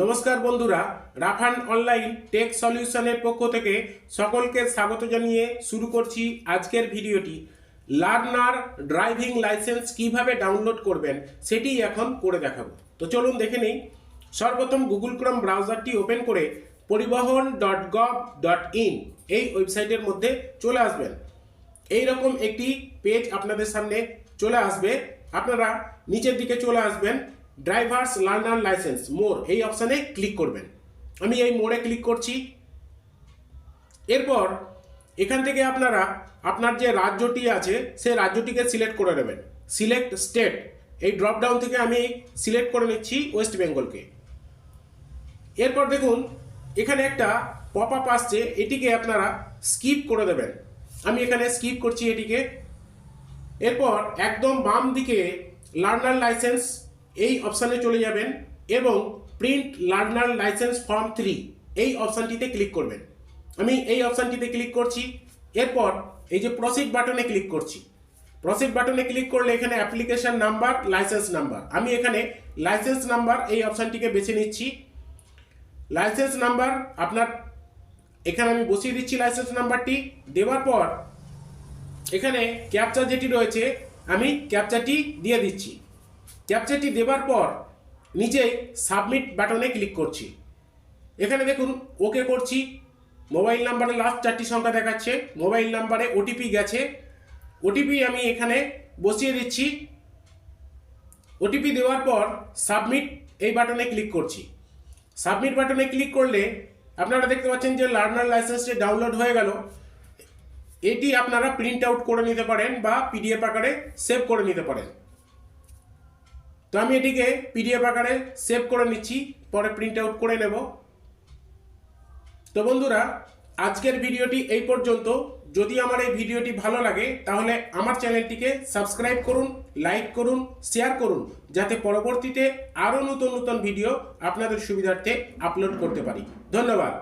নমস্কার বন্ধুরা, Rafan online take সলিউশনের পক্ষ থেকে সকলকে স্বাগত জানিয়ে শুরু করছি আজকের ভিডিওটি। লার্নার ড্রাইভিং লাইসেন্স কীভাবে ডাউনলোড করবেন, সেটি এখন করে দেখাবো। তো চলুন দেখে নিই, সর্বপ্রথম গুগল ক্রোম ব্রাউজারটি ওপেন করে পরিবহন ডট গভ ডট ইন এই ওয়েবসাইটের মধ্যে চলে আসবেন। এই রকম একটি পেজ আপনাদের সামনে চলে আসবে। আপনারা নিচের দিকে চলে আসবেন ড্রাইভার্স লার্নার লাইসেন্স মোর এই অপশানে ক্লিক করবেন। আমি এই মোড়ে ক্লিক করছি। এরপর এখান থেকে আপনারা, আপনার যে রাজ্যটি আছে, সেই রাজ্যটিকে সিলেক্ট করে নেবেন। সিলেক্ট স্টেট এই ড্রপডাউন থেকে আমি সিলেক্ট করে নিচ্ছি ওয়েস্ট বেঙ্গলকে এরপর দেখুন, এখানে একটা পপ আপ আসছে। এটিকে আপনারা স্কিপ করে দেবেন। আমি এখানে স্কিপ করছি এটিকে। এরপর একদম বাম দিকে লার্নার লাইসেন্স এই অপশানে চলে যাবেন এবং print learner licence form three এই অপশানটিতে ক্লিক করবেন। আমি এই অপশানটিতে ক্লিক করছি, এরপর এই যে প্রসিড বাটনে ক্লিক করছি। প্রসিড বাটনে ক্লিক করলে এখানে অ্যাপ্লিকেশন নাম্বার লাইসেন্স নাম্বার আমি এখানে লাইসেন্স নাম্বার এই অপশানটিকে বেছে নিচ্ছি। লাইসেন্স নাম্বার আপনার এখানে আমি বসিয়ে দিচ্ছি লাইসেন্স নাম্বারটি দেওয়ার পর এখানে ক্যাপচা যেটি রয়েছে, আমি ক্যাপচাটি দিয়ে দিচ্ছি। ক্যাপচাটি দেওয়ার পর নিচেই সাবমিট বাটনে ক্লিক করছি। এখানে দেখুন, ওকে করছি। মোবাইল নাম্বারে লাস্ট চারটি সংখ্যা দেখাচ্ছে। মোবাইল নাম্বারে ওটিপি গেছে। ওটিপি আমি এখানে বসিয়ে দিচ্ছি। ওটিপি দেওয়ার পর সাবমিট এই বাটনে ক্লিক করছি। সাবমিট বাটনে ক্লিক করলে আপনারা দেখতে পাচ্ছেন যে লার্নার লাইসেন্সটি ডাউনলোড হয়ে গেল। এটি আপনারা প্রিন্ট আউট করে নিতে পারেন বা পিডিএফ আকারে সেভ করে নিতে পারেন। তো আমি এটিকে পিডিএফ আকারে সেভ করে নিচ্ছি, পরে প্রিন্ট আউট করে নেব। তো বন্ধুরা, আজকের ভিডিওটি এই পর্যন্ত। যদি আমার এই ভিডিওটি ভালো লাগে, তাহলে আমার চ্যানেলটিকে সাবস্ক্রাইব করুন লাইক করুন শেয়ার করুন, যাতে পরবর্তীতে আরও নতুন নতুন ভিডিও আপনাদের সুবিধার্থে আপলোড করতে পারি। ধন্যবাদ।